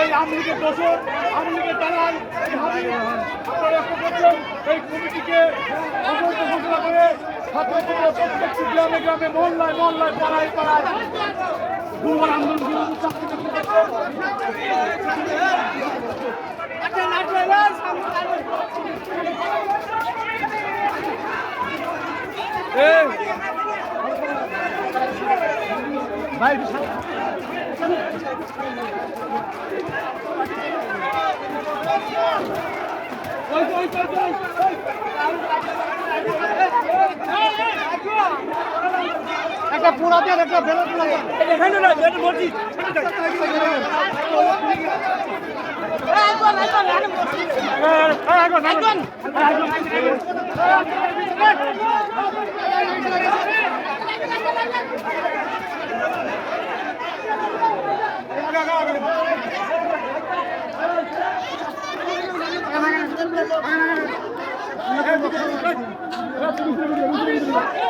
এই আমলিকে দোষর আমলিকে এই কমিটিকে অবৈধ ঘোষণা করে ছাত্রছাত্রীরা প্রত্যেকটি মহল্লায় মহল্লায় পাড়ায় পাড়ায় ভাই ওই ওই ওই ওই একটা পুরা দেন একটা বেলুন লাগান এখানে না এটা মসজিদ Thank you.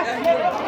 Yes.